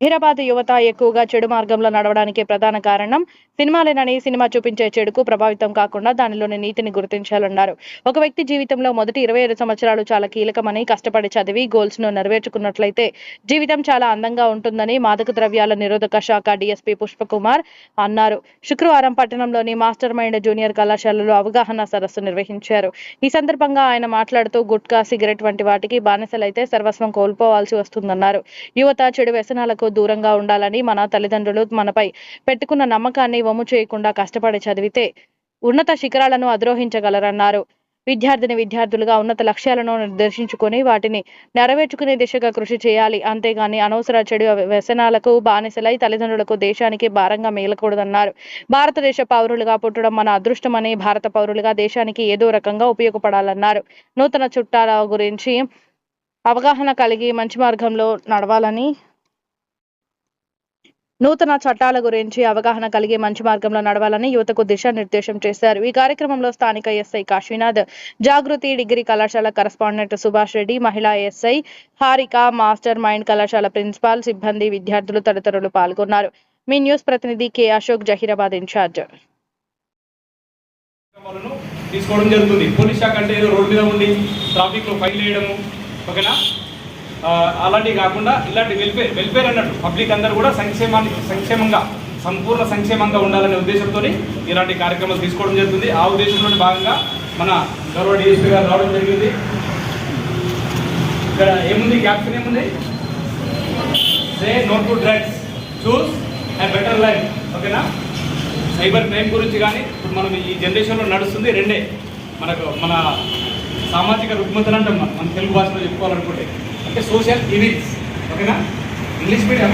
హైదరాబాద్ యువత ఎక్కువగా చెడు మార్గంలో నడవడానికి ప్రధాన కారణం సినిమాలేనని సినిమా చూపించే చెడుకు ప్రభావితం కాకుండా దానిలోని నీతిని గుర్తించాలన్నారు. ఒక వ్యక్తి జీవితంలో మొదటి ఇరవై ఏడు సంవత్సరాలు చాలా కీలకమని కష్టపడి చదివి గోల్స్ను నెరవేర్చుకున్నట్లయితే జీవితం చాలా అందంగా ఉంటుందని మాదక ద్రవ్యాల నిరోధక శాఖ డిఎస్పీ పుష్పకుమార్ అన్నారు. శుక్రవారం పట్టణంలోని మాస్టర్ మైండ్ జూనియర్ కళాశాలలో అవగాహన సదస్సు నిర్వహించారు. ఈ సందర్భంగా ఆయన మాట్లాడుతూ గుట్కా సిగరెట్ వంటి వాటికి బానిసలైతే సర్వస్వం కోల్పోవాల్సి వస్తుందన్నారు. యువత చెడు వ్యసనాలకు దూరంగా ఉండాలని మన తల్లిదండ్రులు మనపై పెట్టుకున్న నమ్మకాన్ని వమ్ము చేయకుండా కష్టపడి చదివితే ఉన్నత శిఖరాలను అధిరోహించగలరన్నారు. విద్యార్థిని విద్యార్థులుగా ఉన్నత లక్ష్యాలను నిర్దేశించుకొని వాటిని నెరవేర్చుకునే దిశగా కృషి చేయాలి. అంతేగాని అనవసర చెడు వ్యసనాలకు బానిసలై తల్లిదండ్రులకు దేశానికి భారంగా మిగలకూడదన్నారు భారతదేశ పౌరులుగా పుట్టడం మన అదృష్టమని భారత పౌరులుగా దేశానికి ఏదో రకంగా ఉపయోగపడాలన్నారు. నూతన చుట్టాల గురించి అవగాహన కలిగి మంచి మార్గంలో నడవాలని నూతన చట్టాల గురించి అవగాహన కలిగి మంచి మార్గంలో నడవాలని యువతకు దిశానిర్దేశం చేశారు. ఈ కార్యక్రమంలో స్థానిక S I Kashinath Jagruthi degree కళాశాల కరస్పాండెంట్ సుభాష్ రెడ్డి మహిళా S I Harika master mind కళాశాల ప్రిన్సిపాల్ సిబ్బంది విద్యార్థులు తదితరులు పాల్గొన్నారు. మీ న్యూస్ ప్రతినిధి కె అశోక్ జహీరాబాద్ ఇన్ఛార్జ్. తీసుకోవడం జరుగుతుంది. పోలీస్ శాఖ అంటే ఏదో రోడ్డు మీద ఉండి ట్రాఫిక్లో ఫైల్ వేయడము ఓకేనా? అలాంటివి కాకుండా ఇలాంటి వెల్ఫేర్ వెల్ఫేర్ అన్నట్టు పబ్లిక్ అందరూ కూడా సంక్షేమాన్ని సంక్షేమంగా సంపూర్ణ సంక్షేమంగా ఉండాలనే ఉద్దేశంతో ఇలాంటి కార్యక్రమాలు తీసుకోవడం జరుగుతుంది. ఆ ఉద్దేశంలో భాగంగా మన గౌరవ డిఎస్పీ గారు రావడం జరిగింది. ఇక్కడ ఏముంది? క్యాప్షన్ ఏముంది? Say no to drugs choose and better life ఓకేనా సైబర్ క్రైమ్ గురించి కానీ ఇప్పుడు మనం ఈ జనరేషన్లో నడుస్తుంది రెండే. మనకు మన సామాజిక రుగ్మతలు అంటాం మనం మన తెలుగు భాషలో చెప్పుకోవాలనుకుంటే. అంటే సోషల్ ఈవిల్స్ ఓకేనా? English medium